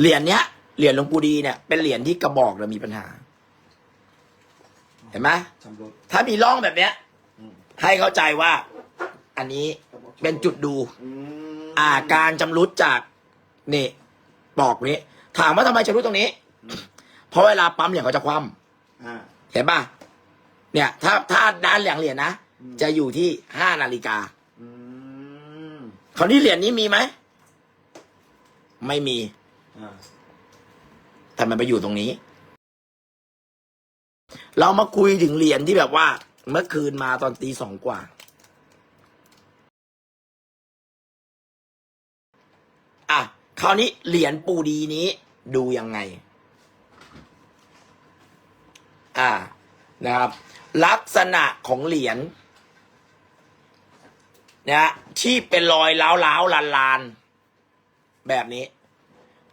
เหรียญเนี้ยเหรียญหลวงปู่ดีเนี่ยเป็นเหรียญที่กระบอกเรามีปัญหา เห็นไหมชำรุดถ้ามีร่องแบบเนี้ย อืมให้เข้าใจว่า อันนี้เป็นจุดดู อืมอ่าการชำรุดจากนี่ปอกนี้ ถามว่าทำไมชำรุดตรงนี้ เพราะเวลาปั๊มเหรียญเขาจะคว่อ่าำเห็นป่ะเนี่ย ถ้าถ้าด้านเหรียญเหรียญนะอืม จะอยู่ที่ห้านาฬิกาอืมคราวนี้เหรียญนี้มีไหมไม่มีอ่า แต่มันไปอยู่ตรงนี้ เรามาคุยถึงเหรียญที่แบบว่า เมื่อคืนมาตอนตีสองกว่า อะ คราวนี้เหรียญปูดีนี้ดูยังไง อ่า นะครับ ลักษณะของเหรียญนะที่เป็นรอยล้าวล้าวลานลานๆแบบนี้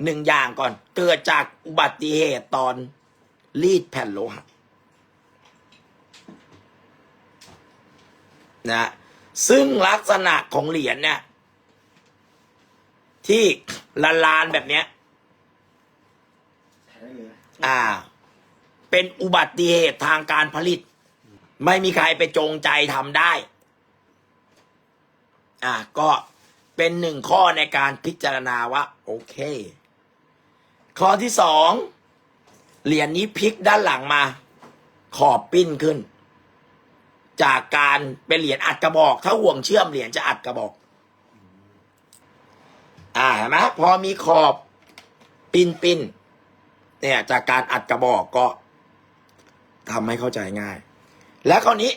หนึ่งอย่างก่อน เกิดจากอุบัติเหตุตอนรีดแผ่นโลหะนะซึ่งลักษณะของเหรียญเนี่ย ที่ละลานแบบเนี้ยถ่ายได้เลยอ่า เป็นอุบัติเหตุทางการผลิต ไม่มีใครไปจงใจทำได้ อ่าก็เป็นหนึ่งข้อในการพิจารณาว่า โอเค ข้อที่สองเหรียญนี้พลิกด้านหลังมา ขอบปิ้นขึ้น จากการเป็นเหรียญอัดกระบอก ถ้าห่วงเชื่อมเหรียญจะอัดกระบอก อ่าเห็นไหมพอมีขอบปิ้นปิ้นเนี่ยจากการอัดกระบอกก็ทำให้เข้าใจง่าย และคราวนี้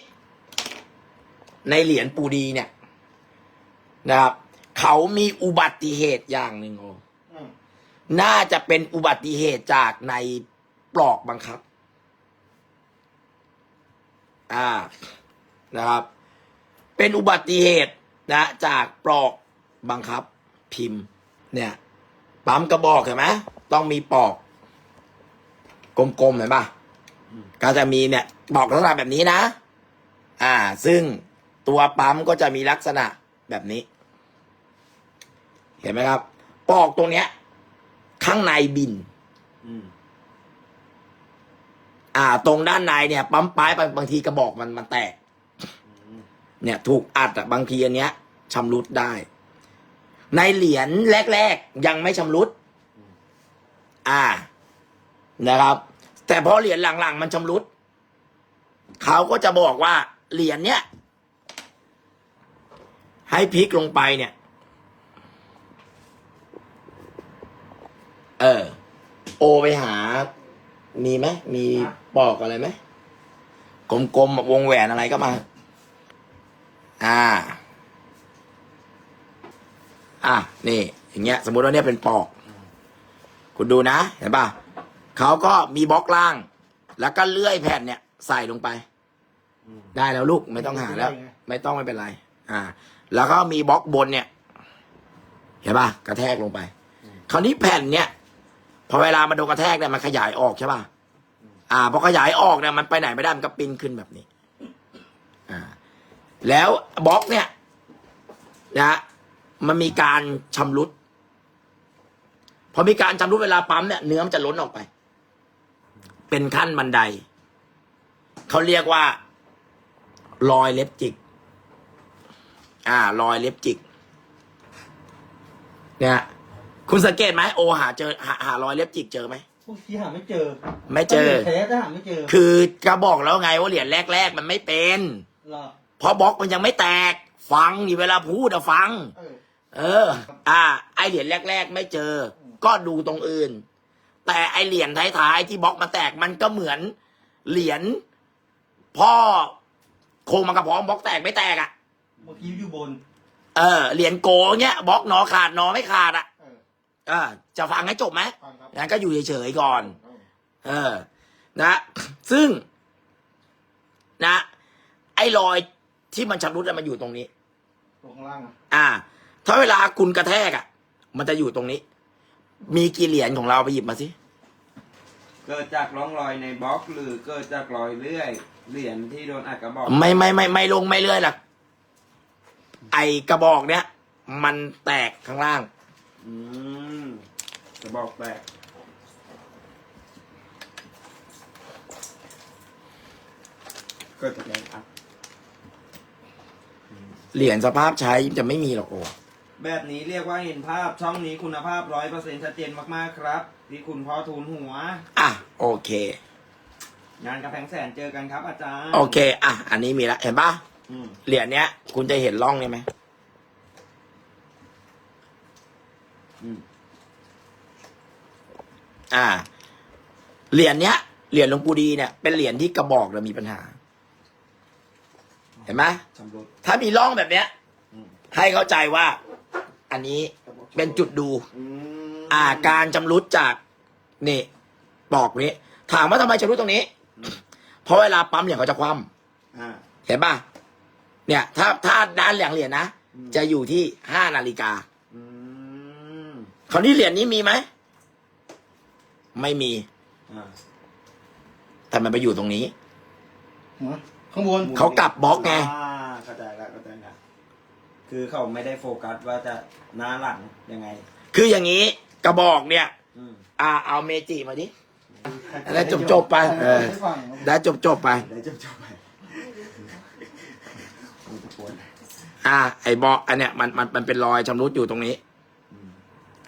ในเหรียญปูดีเนี่ยนะครับ เขามีอุบัติเหตุอย่างหนึ่งโอ น่าจะเป็นอุบัติเหตุจากในปลอกบังคับ อ่า นะครับ เป็นอุบัติเหตุนะ จากปลอกบังคับ พิมพ์ เนี่ย ปั๊มกระบอกเห็นไหมต้องมีปลอก กลมๆเห็นปะก็จะมีเนี่ยปลอกลักษณะแบบนี้นะ อ่า ซึ่งตัวปั๊มก็จะมีลักษณะแบบนี้ เห็นไหมครับ ปลอกตรงเนี้ย ข้างในบินอืมอ่า ตรงด้านในเนี่ย ปั๊มปลายบางบางทีกระบอกมันมันแตกอืมเนี่ย ถูกอัดอะบางทีอันเนี้ยชำรุดได้ ในเหรียญแรกๆ ยังไม่ชำรุด อ่า นะครับ แต่พอเหรียญหลังๆ มันชำรุด เขาก็จะบอกว่าเหรียญเนี้ยให้พลิกลงไปเนี่ย เออ โอไปหา มีไหมมีปอกอะไรไหมกลมๆวงแหวนอะไรก็มา อ่า อะนี่ อย่างเงี้ย สมมุติว่าเนี่ยเป็นปอก คุณดูนะเห็นป่ะเขาก็มีบล็อกล่าง แล้วก็เลื่อยแผ่นเนี่ย ใส่ลงไปอืมได้แล้วลูกไม่ต้องหาแล้วได้ไงไม่ต้องไม่เป็นไร อ่า แล้วก็มีบล็อกบนเนี่ยเห็นป่ะกระแทกลงไป คราวนี้แผ่นเนี่ย พอเวลามันโดนกระแทกเนี่ยมันขยายออกใช่ป่ะอ่าพอขยายออกเนี่ยมันไปไหนไม่ได้มันก็ปิ้นขึ้นแบบนี้ อ่า แล้วบล็อกเนี่ยนะมันมีการชำรุด พอมีการชำรุดเวลาปั๊มเนี่ยเนื้อมันจะล้นออกไป เป็นขั้นบันได เขาเรียกว่า รอยเล็บจิก อ่า รอยเล็บจิก เนี่ย คุณสังเกตไหมโอหาเจอหาหารอยเล็บจิกเจอไหมพวกที่หาไม่เจอไม่เจอ แท้จะหาไม่เจอคือกระบอกแล้วไงว่าเหรียญแรก ๆ มันไม่เป็นเหรอเพราะบล็อกมันยังไม่แตก ฟังนี่เวลาพูดอะฟัง เออ เออ อ่า ไอเหรียญแรก ๆ ไม่เจอ ก็ดูตรงอื่น แต่ไอเหรียญท้ายๆที่บล็อกมาแตกมันก็เหมือน เหรียญพ่อโคงมากระพองบล็อกแตกไม่แตกอะ่ะเมื่อกี้อยู่บน เออ เหรียญโกเนี้ยบล็อกหนอขาดหนอไม่ขาดอะ่ะเออเออจะฟังให้จบไหมฟังครับงั้นก็อยู่เฉยๆก่อนเออเออ นะ ซึ่ง นะ ไอ้รอยที่มันชำรุดอะมันอยู่ตรงนี้ ตรงข้างล่างอะอ่า ถ้าเวลาคุณกระแทกอะ มันจะอยู่ตรงนี้ มีกี่เหรียญของเราไปหยิบมาสิ เกิดจากร่องรอยในบล็อกหรือเกิดจากรอยเลื่อย เหรียญที่โดนอัดกระบอก ไม่ไม่ไม่ไม่ลงไม่เลื่อยหรอก ไอกระบอกเนี้ยมันแตกข้างล่าง อืมจะบอกแตกเกิดจากอะไรครับ เหรียญสภาพใช้จะไม่มีหรอกโอ้แบบนี้เรียกว่าเห็นภาพช่องนี้คุณภาพร้อยเปอร์เซ็นชัดเจนมากๆครับ ที่คุณพ่อทูลหัว อะ โอเค งานกระแพงแสนเจอกันครับอาจารย์โอเค อะ อันนี้มีละ เห็นปะอืม เหรียญเนี้ย คุณจะเห็นร่องนี่ไหม อืมอ่า เหรียญเนี้ย เหรียญหลวงปู่ดีเนี่ย เป็นเหรียญที่กระบอกเรามีปัญหา เห็นไหมชำรุดถ้ามีร่องแบบเนี้ย อืมให้เข้าใจว่า อันนี้เป็นจุดดู อืมอ่าการจำรุดจากนี่ปอกนี้ ถามว่าทำไมชำรุดตรงนี้ เพราะเวลาปั๊มเหรียญเขาจะคว่ำอ่าเห็นป่ะเนี่ย ถ้าถ้าด้านเหรียญเหรียญนะ อืม จะอยู่ที่ห้านาฬิกาอืม คราวนี้เหรียญนี้มีไหม ไม่มี อ่าแต่มันไปอยู่ตรงนี้หัวข้างบน เขากลับบล็อกไงอ่าเข้าใจแล้วเข้าใจแล้วคือเขาไม่ได้โฟกัสว่าจะหน้าหลังยังไง คืออย่างนี้ กระบอกเนี่ย อืมอ่า เอาเมจิมาดิ แล้วจบๆไปเออให้ฟังได้จบจบๆไป เดี๋ยวจบจบไปมันจะปวดอ่า ไอ้บอกอันเนี้ยมันมันมันเป็นรอยชำรุดอยู่ตรงนี้อืม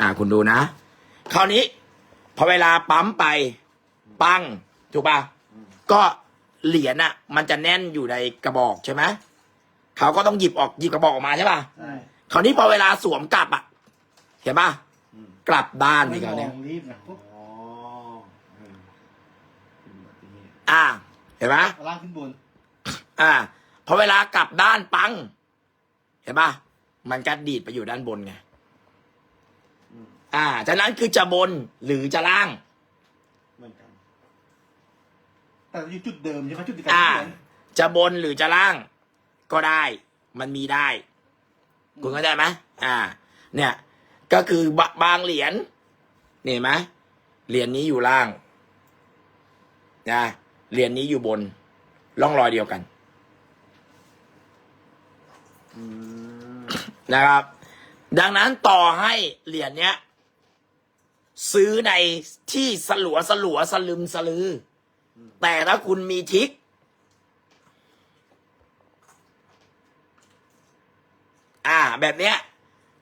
อ่าคุณดูนะ คราวนี้ พอเวลาปั๊มไป ปัง ถูกป่ะอืมก็เหรียญอะ มันจะแน่นอยู่ในกระบอกใช่ไหมเขาก็ต้องหยิบออกหยิบกระบอกออกมาใช่ป่ะใช่คราวนี้พอเวลาสวมกลับอะ เห็นป่ะอืมกลับด้านไม่นี่มเขาอเนี่ย งรีบนะอ๋ออืมเป็นอุบัติเหตุอ่า เห็นไหมเอาล่างขึ้นบนอ่า พอเวลากลับด้านปัง เห็นป่ะมันก็ดีดไปอยู่ด้านบนไง อืมอ่าฉะนั้นคือจะบนหรือจะล่าง เหมือนกัน แต่อยู่จุดเดิมใช่ไหมจุดเดียวกันอ่าใช่ไหมจะบนหรือจะล่าง ก็ได้ มันมีได้ คุณเข้าใจไหมอ่า เนี่ย ก็คือบะบางเหรียญนี่เห็นไหมเหรียญนี้อยู่ล่างนะเหรียญนี้อยู่บนร่องรอยเดียวกัน อืมนะครับ ดังนั้นต่อให้เหรียญเนี้ย ซื้อในที่สลัวสลัวสลึมสลือ แต่ถ้าคุณมีทริก อ่า แบบเนี้ย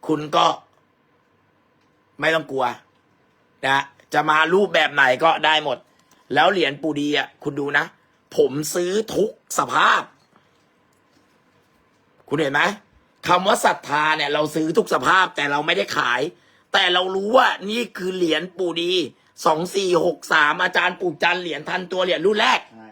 คุณก็ ไม่ต้องกลัว นะจะมารูปแบบไหนก็ได้หมด แล้วเหรียญปูดีอะ คุณดูนะ ผมซื้อทุกสภาพ คุณเห็นไหมคำว่าศรัทธาเนี่ย เราซื้อทุกสภาพแต่เราไม่ได้ขาย แต่เรารู้ว่านี่คือเหรียญปูดีสองสี่หกสามอาจารย์ปู่จันทร์เหรียญทันตัวเหรียญรุ่นแรก ใช่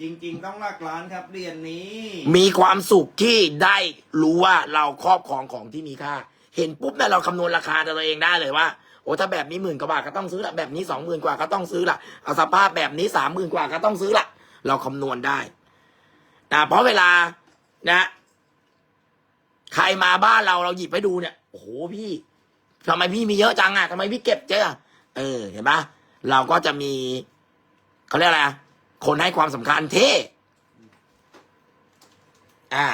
จริง ๆ ต้องหลักล้านครับเหรียญนี้ มีความสุขที่ได้รู้ว่าเราครอบครองของที่มีค่า เห็นปุ๊บเนี่ยเราคำนวณราคาตัวเองได้เลยว่าโอ้ถ้าแบบนี้หมื่นกว่าบาทก็ต้องซื้อละแบบนี้สองหมื่นกว่าก็ต้องซื้อละเอาสภาพแบบนี้สามหมื่นกว่าก็ต้องซื้อละเราคำนวณได้นะเพราะเวลานะ ใครมาบ้านเราเราหยิบให้ดูเนี่ยโอ้โหพี่ ทำไมพี่มีเยอะจังอะทำไมพี่เก็บเยอะอะเออเห็นปะเราก็จะมีเขาเรียกอะไรอะคนให้ความสำคัญเท่อ่า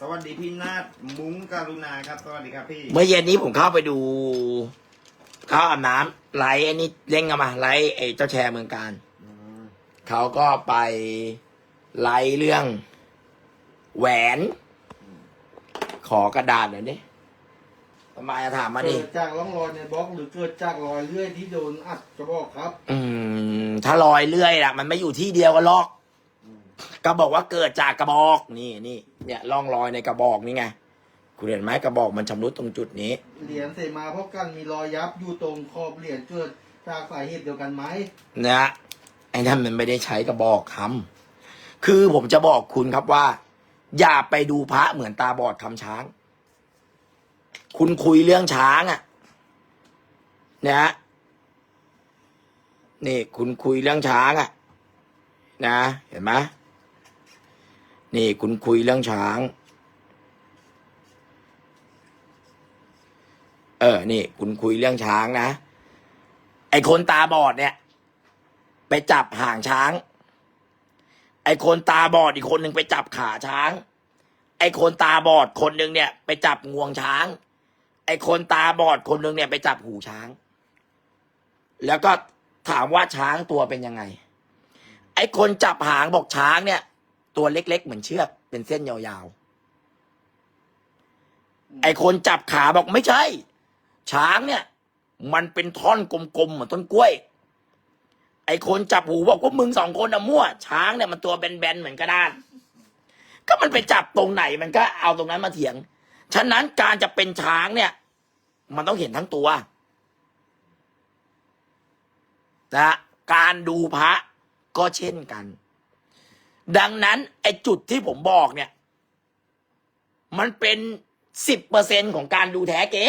สวัสดีพี่นาฏมุ้งการุณาครับ สวัสดีครับพี่ เมื่อเย็นนี้ผมเข้าไปดูเขาอาบน้ำไลฟ์ไอ้นี่เล่งกันมาไลฟ์ไอ้เจ้าแชร์เมืองการอืมเขาก็ไปไลฟ์เรื่อง แหวน ขอกระดาษหน่อยดิ ทำไมอะถามมาดิ เกิดจากร่องรอยในบล็อกหรือเกิดจากรอยเลื่อยที่โดนอัดกระบอกครับ อืม ถ้ารอยเลื่อยอะมันไม่อยู่ที่เดียวกันหรอกอืมก็บอกว่าเกิดจากกระบอก นี่นี่เนี่ยร่องรอยในกระบอกนี่ไง คุณเห็นไหมกระบอกมันชำรุดตรงจุดนี้ เหรียญเสมาพบกันมีรอยยับอยู่ตรงขอบเหรียญเกิดจากสาเหตุเดียวกันไหมนะไอ้นั่นมันไม่ได้ใช้กระบอกคำคือผมจะบอกคุณครับว่า อย่าไปดูพระเหมือนตาบอดทำช้าง คุณคุยเรื่องช้างอะ่ะนะฮะนี่คุณคุยเรื่องช้างอะ่ะ นะ เห็นไหมนี่คุณคุยเรื่องช้าง เออ นี่ คุณคุยเรื่องช้างนะ ไอคนตาบอดเนี่ย ไปจับห่างช้าง ไอคนตาบอดอีกคนหนึ่งไปจับขาช้าง ไอคนตาบอดคนหนึ่งเนี่ย ไปจับงวงช้าง คนตาบอดคนหนึ่งเนี่ยไปจับหูช้าง แล้วก็ถามว่าช้างตัวเป็นยังไง ไอ้คนจับหางบอกช้างเนี่ย ตัวเล็ก ๆ เหมือนเชือกเป็นเส้นยาวๆ ไอ้คนจับขาบอกไม่ใช่ ช้างเนี่ย มันเป็นท่อนกลมๆเหมือนต้นกล้วย ไอ้คนจับหูบอกว่ามึงสองคนอะมั่ว ช้างเนี่ยมันตัวแบนๆเหมือนกระดาน ก็มันไปจับตรงไหนมันก็เอาตรงนั้นมาเถียง ฉะนั้นการจะเป็นช้างเนี่ย มันต้องเห็นทั้งตัวนะการดูพระก็เช่นกัน ดังนั้นไอ้จุดที่ผมบอกเนี่ย มันเป็นสิบเปอร์เซ็นของการดูแท้เก๊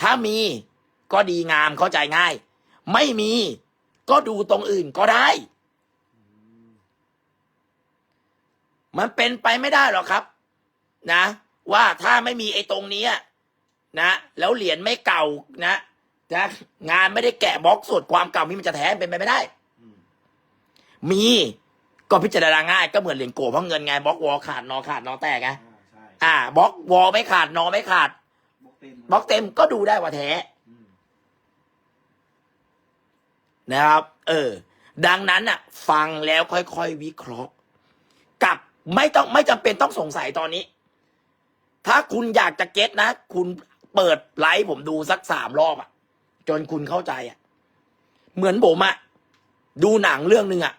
ถ้ามีก็ดีงามเข้าใจง่าย ไม่มีก็ดูตรงอื่นก็ได้ มันเป็นไปไม่ได้หรอกครับ นะ ว่าถ้าไม่มีไอ้ตรงนี้ นะ แล้วเหรียญไม่เก่านะนะงานไม่ได้แกะบล็อกสดความเก่ามีมันจะแท้เป็นไปไม่ได้อืมมีก็พิจารณาง่ายก็เหมือนเหรียญโกเพราะเงินไงบล็อกวอลขาดนอขาดนอแตกไงอ่าใช่อ่าบล็อกวอลไม่ขาดนอไม่ขาดบล็อกเต็มบล็อกเต็มก็ดูได้ว่าแท้อืมนะครับ เออ ดังนั้นอะ ฟังแล้วค่อยๆวิเคราะห์ กับไม่ต้องไม่จำเป็นต้องสงสัยตอนนี้ ถ้าคุณอยากจะเก็ตนะ คุณ เปิดไลฟ์ผมดูสักสามรอบอะจนคุณเข้าใจอะเหมือนผมอะดูหนังเรื่องหนึ่งอะ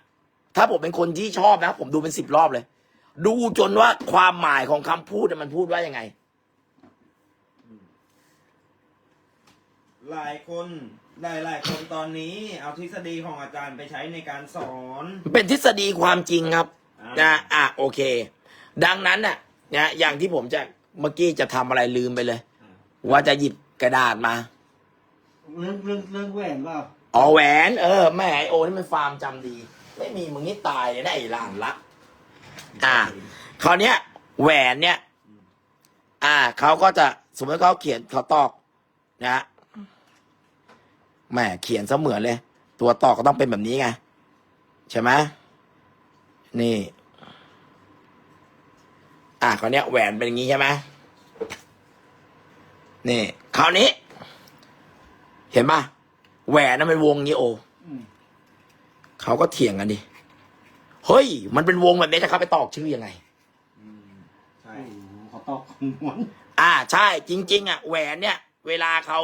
ถ้าผมเป็นคนที่ชอบนะ ผมดูเป็นสิบรอบเลย ดูจนว่าความหมายของคำพูดอะมันพูดว่ายังไง หลายคนหลายหลายคนตอนนี้ เอาทฤษฎีของอาจารย์ไปใช้ในการสอน เป็นทฤษฎีความจริงครับอ่านะอะโอเค ดังนั้นน่ะนะอย่างที่ผมจะเมื่อกี้จะทำอะไรลืมไปเลยอ่า ว่าจะหยิบกระดาษมา เรื่องเรื่องเรื่องแหวนเปล่าอ๋อแหวน เออแม่ไอโอนี่มันฟาร์มจำดี ไม่มีมึงนี่ตายเลยนะไอ้หลานละอ่าคราวเนี้ย แหวนเนี่ย อ่าเขาก็จะสมมติเขาเขียนเขาตอกนะฮะแหมเขียนเสมือนเลย ตัวตอกก็ต้องเป็นแบบนี้ไงใช่ไหมนี่ อ่าคราวเนี้ยแหวนเป็นอย่างนี้ใช่ไหม นี่คราวนี้ เห็นปะแหวนนั้นเป็นวงอย่างนี้โออืมเขาก็เถียงกันดิเฮ้ย มันเป็นวงแบบนี้จะเข้าไปตอกชื่อยังไงอืมใช่โอ้โหเขาตอกม้วนอ่า ใช่ จริง ๆ อะแหวนเนี่ย เวลาเขา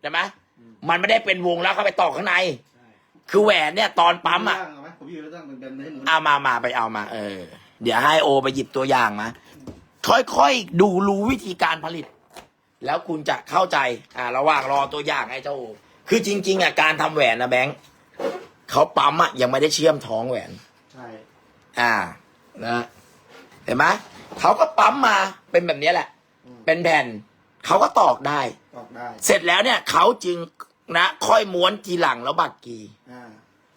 ใช่ไหมมันไม่ได้เป็นวงแล้วเขาไปตอกข้างในใช่คือแหวนเนี่ย ตอนปั๊มอะย่างเาไหมผมอยู่แล้วตั้งเป็นแบบนี้หนูเอามามาไปเอามา เออ เดี๋ยวให้โอไปหยิบตัวอย่างมาค่อยๆดูรู้วิธีการผลิต แล้วคุณจะเข้าใจอ่าระหว่างรอตัวอย่างให้เจ้าโอคือจริง ๆอะการทำแหวนนะแบงค์เขาปั๊มอะยังไม่ได้เชื่อมท้องแหวน ใช่ อ่านะเห็นไหมเขาก็ปั๊มมาเป็นแบบนี้แหละเป็นแผ่นเขาก็ตอกได้ตอกได้เสร็จแล้วเนี่ยเขาจึงนะค่อยม้วนทีหลังแล้วบักกี อ่า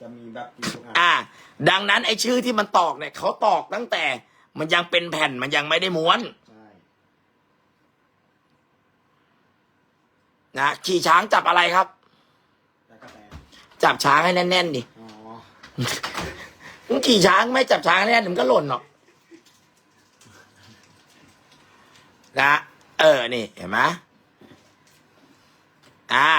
จะมีแบบกี่ทุกอันอ่า ดังนั้นไอ้ชื่อที่มันตอกเนี่ยเขาตอกตั้งแต่มันยังเป็นแผ่นมันยังไม่ได้ม้วน ใช่ นะขี่ช้างจับอะไรครับแล้วก็แต่จับช้างให้แน่นๆดิอ๋อมึงขี่ช้างไม่จับช้างให้แน่นมันก็หล่นหรอกนะเออนี่เห็นไหมอ่า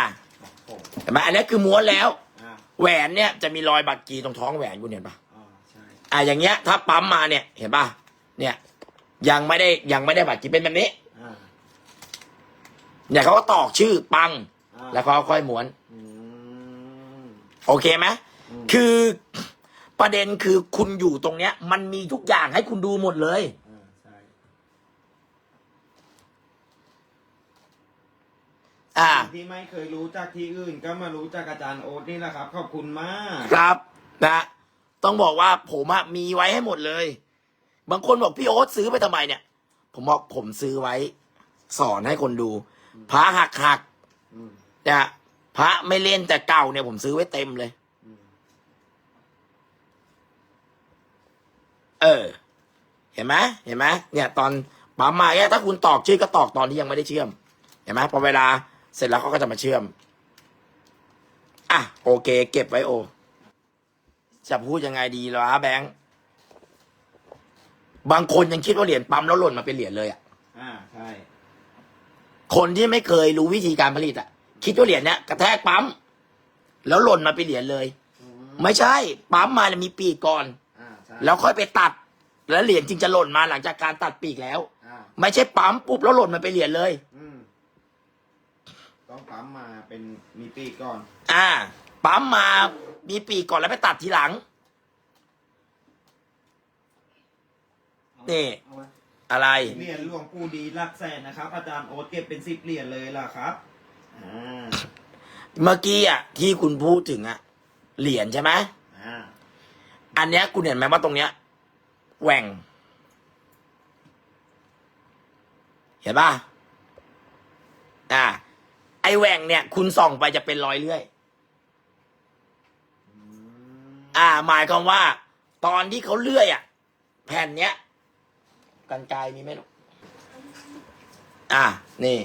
โอ้เห็นไหมอันนี้คือม้วนแล้วอ่าแหวนเนี่ยจะมีรอยบักกีตรงท้องแหวนคุณเห็นปะอ่าใช่อะอย่างเงี้ย ถ้าปั๊มมาเนี่ย เห็นปะเนี่ย ยังไม่ได้ยังไม่ได้บัตรกีเป็นแบบนี้อ่า เนี่ยเขาก็ตอกชื่อปัง อ่าแล้วเขาก็ค่อยม้วน อืม โอเคไหมอืม คือประเด็นคือคุณอยู่ตรงเนี้ย มันมีทุกอย่างให้คุณดูหมดเลย อ่าใช่อ่าที่ไม่เคยรู้จากที่อื่น ก็มารู้จากอาจารย์โอ๊ตนี่แหละครับ ขอบคุณมากครับนะต้องบอกว่าผมอะมีไว้ให้หมดเลย บางคนบอกพี่โอ๊ตซื้อไปทำไมเนี่ย ผมบอกผมซื้อไว้ สอนให้คนดู พระหักหักอืมๆนะพระไม่เล่นแต่เก่าเนี่ยผมซื้อไว้เต็มเลย อืมเออ เห็นไหมเห็นไหมเนี่ยตอนปั๊มมาเนี่ยถ้าคุณตอกชื่อก็ตอกตอนที่ยังไม่ได้เชื่อม เห็นไหมพอเวลาเสร็จแล้วเขาก็จะมาเชื่อม อะโอเค เก็บไว้โอ จะพูดยังไงดีล่ะแบงค์บางคนยังคิดว่าเหรียญปั๊มแล้วหล่นมาเป็นเหรียญเลยอะอ่าใช่ คนที่ไม่เคยรู้วิธีการผลิตอะคิดว่าเหรียญเนี้ยกระแทกปั๊ม แล้วหล่นมาเป็นเหรียญเลย อืมไม่ใช่ปั๊มมาเนี่ยมีปีกก่อน อ่าใช่แล้วค่อยไปตัด แล้วเหรียญจึงจะหล่นมาหลังจากการตัดปีกแล้ว อ่าไม่ใช่ปั๊มปุ๊บแล้วหล่นมาเป็นเหรียญเลย อืมต้องปั๊มมาเป็นมีปีกก่อน อ่า ปั๊มมามีปีกก่อนแล้วไปตัดทีหลัง นี่ เอาไว้ อะไร เหรียญหลวงปู่ดีหลักแสนนะครับ อาจารย์โอ๊ตเก็บเป็นสิบเหรียญเลยล่ะครับอ่าเมื่อกี้อะที่คุณพูดถึงอะเหรียญใช่ไหมอ่าอันเนี้ยคุณเห็นไหมว่าตรงเนี้ยแหว่ง เห็นป่ะอ่าไอแหว่งเนี่ย คุณส่องไปจะเป็นรอยเลื่อย อืมอ่า หมายความว่า ตอนที่เขาเลื่อยอะ แผ่นเนี้ย กันไกลมีไหมลูก อ่านี่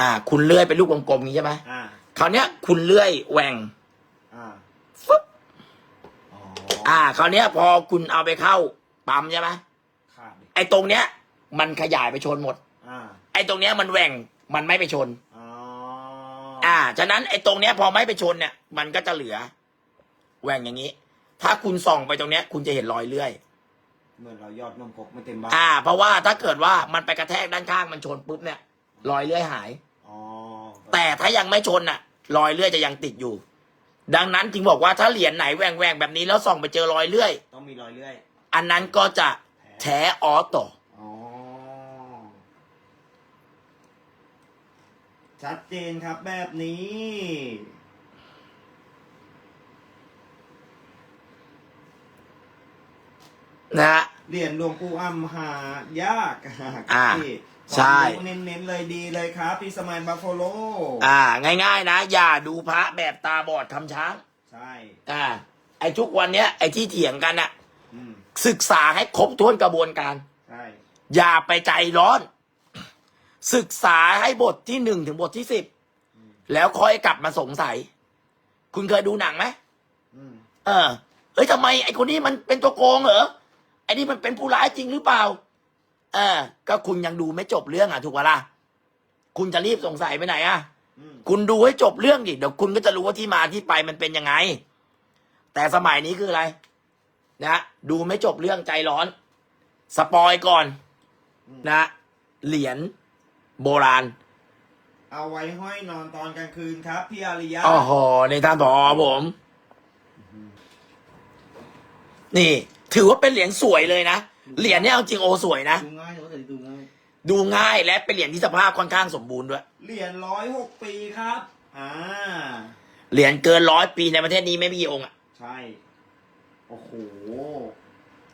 อ่าคุณเลื่อยเป็นลูกกลมๆนี้ใช่ไหมอ่า คราวเนี้ย คุณเลื่อยแหว่งอ่าฟึบอ๋ออ่าคราวเนี้ย พอคุณเอาไปเข้าปั๊มใช่ไหมขาดดิไอ้ตรงเนี้ย มันขยายไปชนหมด อ่าไอ้ตรงเนี้ยมันแหว่งมันไม่ไปชน อ๋ออ่า ฉะนั้นไอ้ตรงเนี้ยพอไม่ไปชนเนี่ย มันก็จะเหลือแหว่งอย่างนี้ ถ้าคุณส่องไปตรงเนี้ย คุณจะเห็นรอยเลื่อย เหมือนเรายอดนมครกไม่เต็มบ้านอ่า เพราะว่าถ้าเกิดว่ามันไปกระแทกด้านข้างมันชนปุ๊บเนี่ยรอยเลื่อยหาย อ๋อแต่ถ้ายังไม่ชนน่ะ รอยเลื่อยจะยังติดอยู่ ดังนั้นจึงบอกว่าถ้าเหรียญไหนแหว่งแหว่งๆแบบนี้แล้วส่องไปเจอรอยเลื่อย ต้องมีรอยเลื่อยอันนั้นก็จะแท้ออโต้อ๋อชัดเจนครับแบบนี้ นะฮะ เหรียญหลวงปู่อ้ำหายากอ่าพี่ใช่ความรู้เน้นๆเลยดีเลยครับ พี่สมัยบัฟฟาโลอ่า ง่ายๆนะ อย่าดูพระแบบตาบอดทำช้าง ใช่อ่า ไอ้ทุกวันเนี้ยไอ้ที่เถียงกันอะอืมศึกษาให้ครบถ้วนกระบวนการ ใช่อย่าไปใจร้อน ศึกษาให้บทที่หนึ่งถึงบทที่สิบแล้วค่อยกลับมาสงสัย คุณเคยดูหนังไหมอืม เออเฮ้ยทำไมไอ้คนนี้มันเป็นตัวโกงเหรอไอ้นี่มันเป็นผู้ร้ายจริงหรือเปล่าเออก็คุณยังดูไม่จบเรื่องอะถูกปะล่ะคุณจะรีบสงสัยไปไหนอะอืมคุณดูให้จบเรื่องดิเดี๋ยวคุณก็จะรู้ว่าที่มาที่ไปมันเป็นยังไง แต่สมัยนี้คืออะไร นะดูไม่จบเรื่องใจร้อน สปอยก่อน นะ เหรียญโบราณ เอาไว้ห้อยนอนตอนกลางคืนครับพี่อาริยะอ๋อหอในท่านผอผม นี่ ถือว่าเป็นเหรียญสวยเลยนะ เหรียญเนี่ยเอาจริงโอสวยนะ ดูง่ายเนอะแต่ดูง่าย ดูง่ายและเป็นเหรียญที่สภาพค่อนข้างสมบูรณ์ด้วย เหรียญร้อยหกปีครับ อ่า เหรียญเกินร้อยปีในประเทศนี้ไม่มีกี่องค์อะใช่ โอ้โห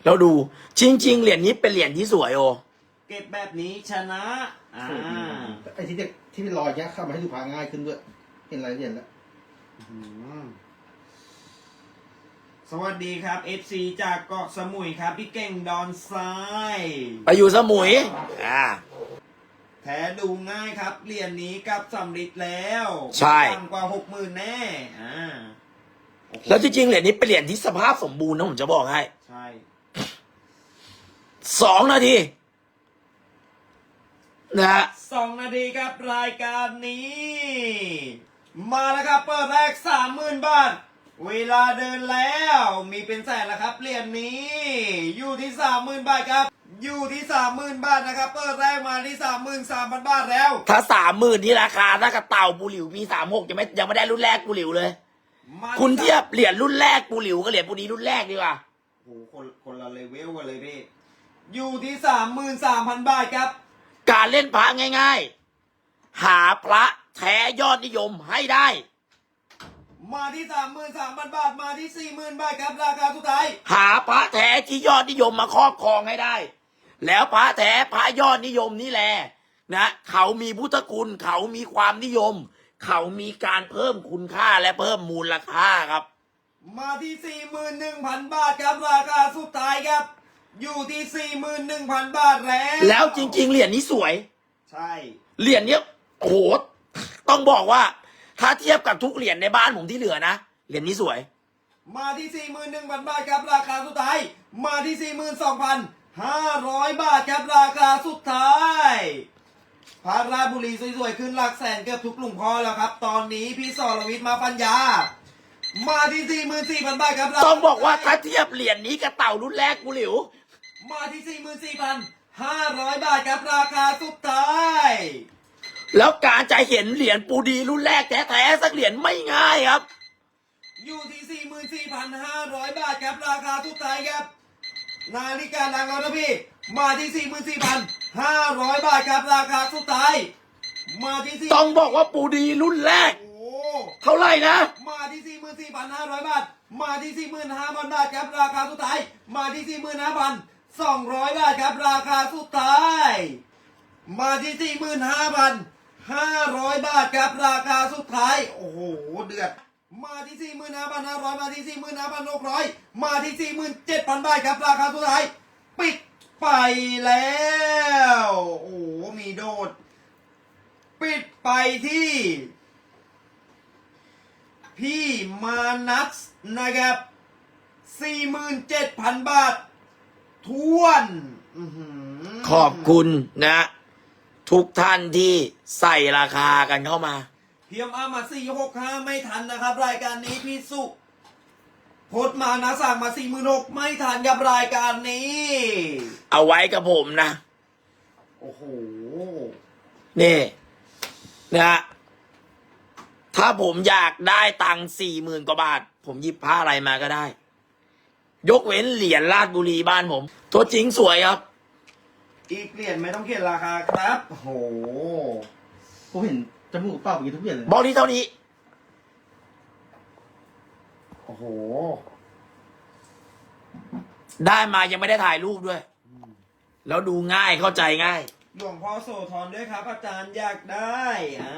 เราดูจริง ๆ เหรียญนี้เป็นเหรียญที่สวยโอ เก็บแบบนี้ชนะ อ่าสวยดีไอ้ที่จะที่เป็นรอยเนี้ยเข้ามาให้ดูพาง่ายขึ้นด้วยเห็นรายละเอียดแล้ว อืม สวัสดีครับ FC จากเกาะสมุยครับ พี่เก่งดอนทราย ไปอยู่สมุย อ่า แท้ดูง่ายครับเหรียญนี้กับสำริดแล้วใช่ ต่ำกว่าหกหมื่นแน่ อ่าโอ้โหแล้วจริงๆเหรียญนี้เป็นเหรียญที่สภาพสมบูรณ์นะผมจะบอกให้ใช่ สองนาทีนะฮะสองนาทีครับรายการนี้ มาแล้วครับ เปิดแรกสามหมื่นบาท เวลาเดินแล้วมีเป็นแสนแล้วครับเหรียญนี้ อยู่ที่สามหมื่นบาทครับ อยู่ที่สามหมื่นบาทนะครับเปิดแรกมาที่สามหมื่นสามพันบาทแล้ว ถ้าสามหมื่นที่ราคาถ้ากับเต่าปูหลิวปีสามหกยังไม่ยังไม่ได้รุ่นแรกปูหลิวเลยมาคุณเทียบเหรียญรุ่นแรกปูหลิวกับเหรียญปูนี้รุ่นแรกดีกว่าโอ้โหคนคนละเลเวลกันเลยพี่อยู่ที่สามหมื่นสามพันบาทครับ การเล่นพระง่าย ๆ หาพระแท้ยอดนิยมให้ได้ มาที่สามหมื่นสามพันบาทมาที่สี่หมื่นบาทครับราคาสุดท้ายหาพระแท้ที่ยอดนิยมมาครอบครองให้ได้ แล้วพระแท้พระยอดนิยมนี่แหละนะเขามีพุทธคุณเขามีความนิยม เขามีการเพิ่มคุณค่าและเพิ่มมูลค่าครับ มาที่สี่หมื่นหนึ่งพันบาทครับราคาสุดท้ายครับ อยู่ที่สี่หมื่นหนึ่งพันบาทแล้วแล้วจริง ๆ เหรียญนี้สวย ใช่เหรียญเนี้ยโอ้โหต้องบอกว่า ถ้าเทียบกับทุกเหรียญในบ้านผมที่เหลือนะเหรียญนี้สวย มาที่สี่หมื่นหนึ่งพันบาทครับราคาสุดท้าย มาที่สี่หมื่นสองพันห้าร้อยบาทครับราคาสุดท้ายพระราชบุรีสวยๆขึ้นหลักแสนเกือบทุกกลุ่มพ่อแล้วครับ ตอนนี้พี่สรวิทย์มาปัญญา มาที่สี่หมื่นสี่พันบาทครับต้องบอกว่าถ้าเทียบเหรียญนี้กับเต่ารุ่นแรกกูหลิว มาที่สี่หมื่นสี่พันห้าร้อยบาทครับราคาสุดท้าย แล้วการจะเห็นเหรียญปูดีรุ่นแรกแท้ๆสักเหรียญไม่ง่ายครับ อยู่ที่สี่หมื่นสี่พันห้าร้อยบาทครับ ราคาสุดท้ายครับ นาฬิกาดังแล้วนะพี่ มาที่สี่หมื่นสี่พันห้าร้อยบาทครับ ราคาสุดท้าย มาที่สี่ต้องบอกว่าปูดีรุ่นแรก โอ้เท่าไหร่นะ มาที่สี่หมื่นสี่พันห้าร้อยบาท มาที่สี่หมื่นห้าพันบาทครับ ราคาสุดท้าย มาที่สี่หมื่นห้าพันสองร้อยบาทครับ ราคาสุดท้าย มาที่สี่ หมื่นห้าร้อยบาทครับราคาสุดท้าย โอ้โห เดือด มาที่สี่หมื่นห้าพันห้าร้อยมาที่สี่หมื่นห้าพันหกร้อยมาที่สี่หมื่นเจ็ดพันบาทครับ ราคาสุดท้าย ปิดไปแล้ว โอ้โห มีโดด ปิดไปที่ พี่มานัสนะครับ 47,000 บาททวน ขอบคุณนะ ทุกท่านที่ใส่ราคากันเข้ามา เพียมอามา465ไม่ทันนะครับ รายการนี้พี่สุพดมานะสั่งมา46,000ไม่ทันกับรายการนี้ เอาไว้กับผมนะ โอ้โห นี่นะฮะถ้าผมอยากได้ตังค์สี่หมื่นกว่าบาท ผมหยิบผ้าอะไรมาก็ได้ ยกเว้นเหรียญลาดบุรีบ้านผม ตัวจริงสวยครับ อีกเหรียญไม่ต้องเขียนราคาครับโอ้โหผมเห็นจมูกเป้าไปทุกเหรียญเลยบอกนี้เท่านี้ โอ้โห ได้มายังไม่ได้ถ่ายรูปด้วย แล้วดูง่ายเข้าใจง่าย หลวงพ่อโสธรด้วยครับ อาจารย์อยากได้อ่า